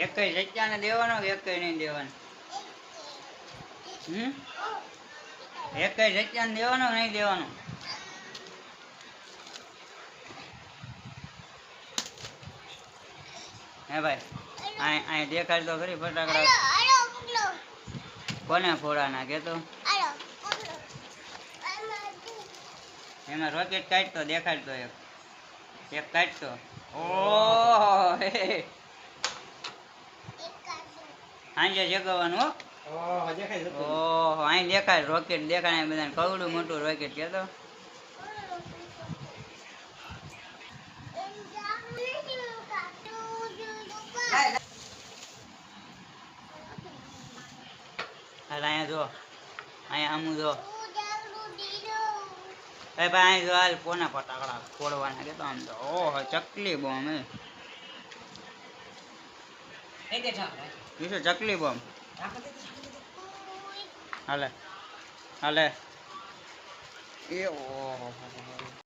એક સચ્ચાને દેવાનો કે એક નહીં દેવાનો? હમ? એક સચ્ચાને દેવાનો નહીં દેવાનો? હે ભાઈ અહીં અહીં દેખાડ તો ખરી ફટાકડા. કોને ફોડાના કે તો? એમાં રોકેટ કાઢતો, દેખાડતો એક. એક કાઢતો. ઓહો. સાંજે જગવાનું હો ઓહો દેખાય છે ઓહો અહીં દેખાય રોકેટ દેખાય બધાને કવડું મોટું રોકેટ કેતો હાલ અહીંયા જો અહીંયા આમું જો એ ભાઈ અહીં જો હાલ કોના ફટાકડા ફોડવાના કેતો આમ તો ઓહો ચકલી બોમ્બ વિશે ચકલી બોમ્બ હાલે. હાલે. એ ઓહો.